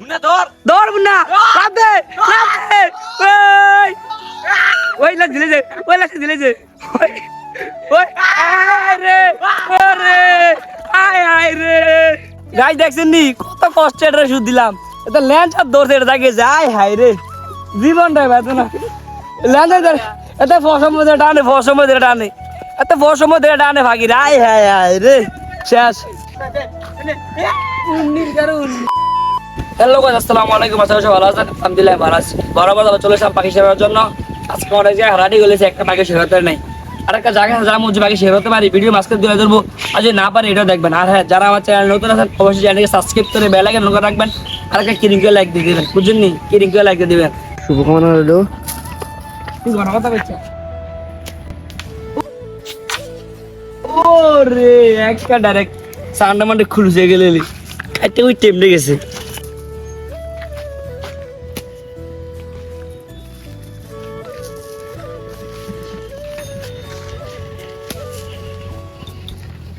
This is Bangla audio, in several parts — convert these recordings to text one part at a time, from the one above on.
মুন্না ধর। দৌড় মুন্না লাভ দে লাভ দে ওই। ওই লাগ দিলে যে ওই লাগ দিলে যে। ওই ওই আয় রে আয় আয় রে। গাই দেখছেন নি? কত কষ্ট এটা সুদ দিলাম। এটা ল্যান্ড আর দৌড়ছে এটা থাকে যায় হায় রে। জীবনটাই না ল্যান্ড এতে ফসম মধ্যে টানে ফসম মধ্যে টানে। এত ফসম মধ্যে টানে ভাগি রে আয় হায় হায় রে। শেষ। হ্যালো গাইস আসসালামু আলাইকুম। আশা করি ভালো আছেন। আলহামদুলিল্লাহ ভালো আছি। বরাবর আবার চলে এসলাম পাখি সেবার জন্য। আজকে অনেক জায়গায় হারাটি গেলেছে একটা পাখি সেবাতে নাই। আর একটা জায়গায় যা মুঝে পাখি সেবাতে পারি। ভিডিও মাঝখানে তুলে ধরবো। আর যদি না পারি এটাও দেখবেন। আর হ্যাঁ যারা আমার চ্যানেল নতুন আছেন অবশ্যই চ্যানেলকে সাবস্ক্রাইব করে বেল আইকন করে রাখবেন। আর একটা কিরিং করে লাইক দিয়ে দিবেন। বুঝছেন নি? কিরিং করে লাইক দিয়ে দিবেন। শুভকামনা রইল। তুই ঘন কথা বলছিস? ওরে একটা ডাইরেক্ট সান্ডা মান্ডে খুলছে গেলে একটা ওই টেমড়ে গেছে।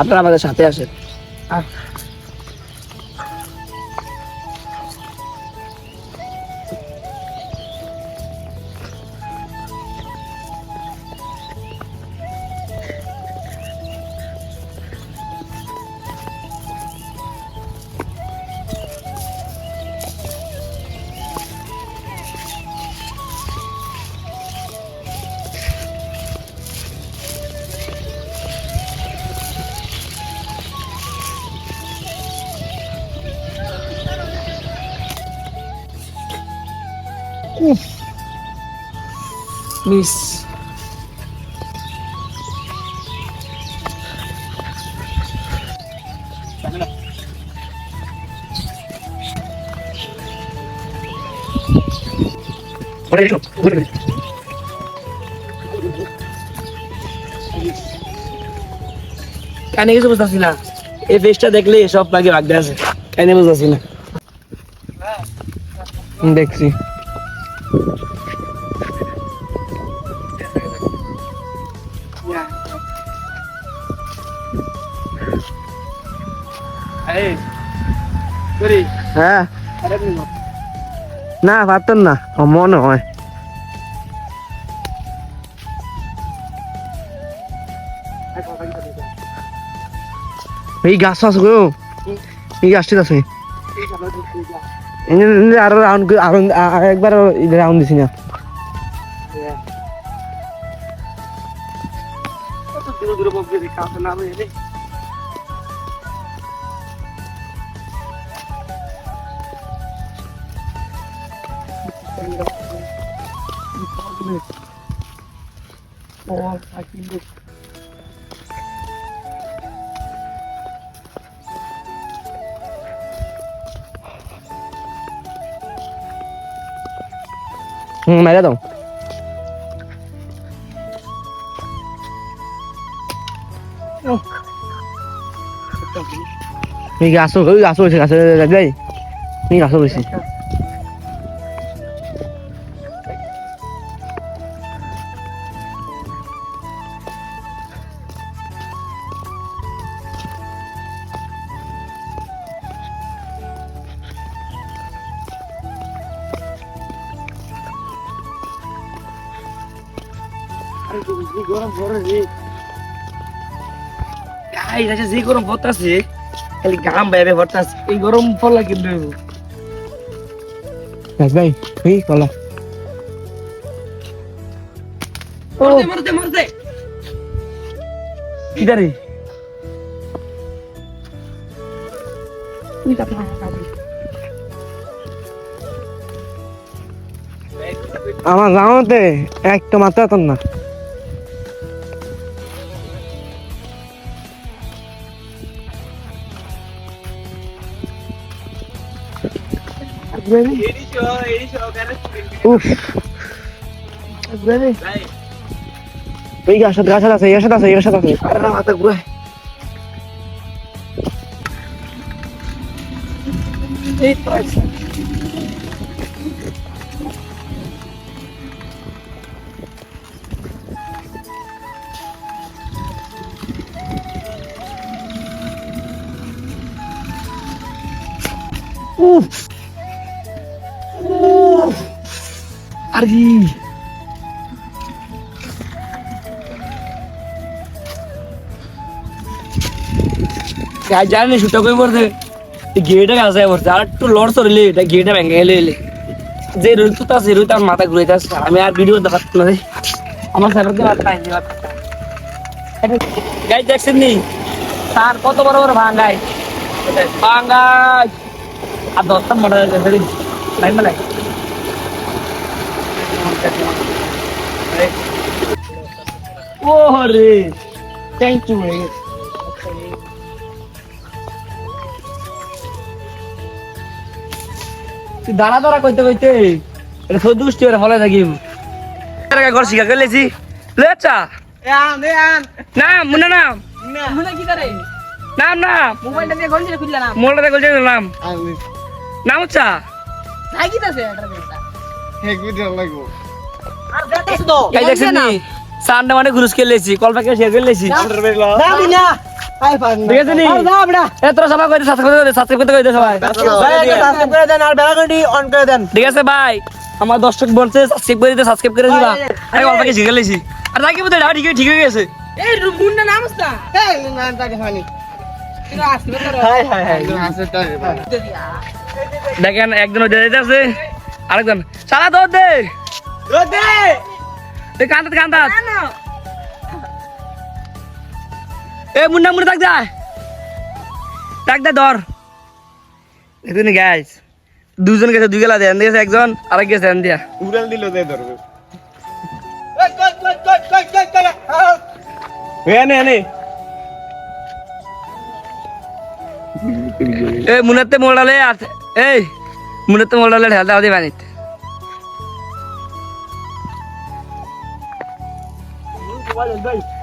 আপনারা আমাদের সাথে আসেন। আর মিস ওরে এসো ওরে কানে কিছু বুঝতেছি না এই ফেসটা দেখলে সব পাখি ভাগতে আছে কানে বুঝতেছি না দেখছি হ্যাঁ। না পারতেন না মনে হয়। এই গাছ আছে গো। এই গাছটি আছে। আরও রাউন্ড আরও একবার রাউন্ড দিছি না। হুম মেরে দাও। এই গাছ ওই গাছ হয়েছে গাছে যাই। গাছ হয়েছে এই দেশে যে গরম পড়তাছে খালি গাম বাইবে পড়তাছে। এই গরম পড়লা কিন্তু গাছ ভাই এই কলা মরতে মরতে আমার গাঁৱতে একটা মাত্রা তো না উফ এই গাছ গাছ আছে গাছ আছে গাছ আছে আরে মাথা ঘুরে এই তো আছে। উফ গাছ জানি সুটা কই পড়ছে? গেটে গাছে পড়ছে। আর একটু লড় সরিলে এটা গেটে ভেঙে গেলে এলে যে রুই তো আছে রুই তার মাথা ঘুরে যাচ্ছে। আমি আর ভিডিও দেখাচ্ছি না রে। আমার স্যারকে মাথা পাইনি গাছ দেখছেন নি? তার কত বড় বড় ভাঙ্গাই? ভাঙ্গাই। আর দশটা মোটা গেছে রে নাই মানে ও রে থ্যাংক ইউ তুই দাঁড়া দাঁড়া কইতে কইতে এটা সব দুষ্টি করে ফলে থাকি ঘর শিখা গেলেছি। লেচা নাম মুন্না নাম। নাম নাম। মোবাইলটা গলছে নাম। নাম হচ্ছা? এই দেখছেন নি। সানডে মানে ঘুরুস খেলেছি কলপাকে শেয়ার ঠিক আছে নি? এ তোরা সবাই কইতে সাবস্ক্রাইব করে সাবস্ক্রাইব করতে কইতে সবাই। ঠিক আছে ভাই আমার দর্শক বলছে সাবস্ক্রাইব করে দিতে সাবস্ক্রাইব করে দিবা। আরে। কলপাকে শিখে গেলেছি আর তাকে বলতে ঠিক ঠিক হয়ে গেছে। দেখেন একজন আছে। আরেকজন। সারা দৌড় দে। এই কান্দাত কান্দাত এ মুন্না মুন্না ডাক যা ডাক দে ধর। দেখুন গাইস দুজন গেছে দুই গেলা দেন দিয়েছে একজন আরেক গেছে দেন দিয়া। উড়াল দিল দে ধরবে। এনে এনে এ মুনাতে মোড়ালে আছে এই মুনাতে মোড়ালে ঢাল দাও দি বানিতে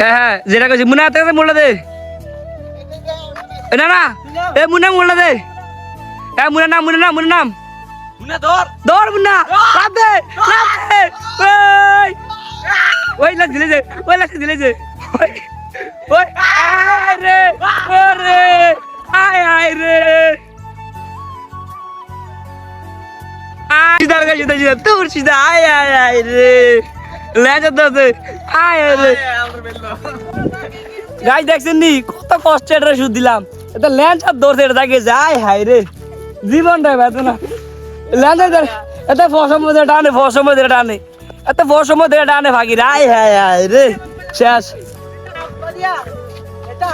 হ্যাঁ হ্যাঁ যেটা কইছি মুনা হাতে মোড়া দে। না না এ মুনা মোড়া দে। এ মুনা নাম মুনা নাম মুনা নাম। মুনা ধর। ধর মুনা লাভ দে লাভ দে। ওই। ওই লাগ দিলে যে ওই লাগ দিলে যে। ওই ওই আয় রে ওরে আয় আয় রে। আয় কাছে সিধা সিধা তোর সিধা আয় আয় আয় রে। লেজা রে গাছ দেখছেন নি? কত কষ্টে এটা সুদ দিলাম। এটা ল্যান্ড আর দৌড়ছে এটা দেখে যায় হায় রে। জীবনটাই ব্যথ না। ল্যান্ড এত ফসম মধ্যে টানে ফসম মধ্যে টানে। এত ফসম মধ্যে টানে ভাগি রে আয় হায় হায় রে। শেষ। এটা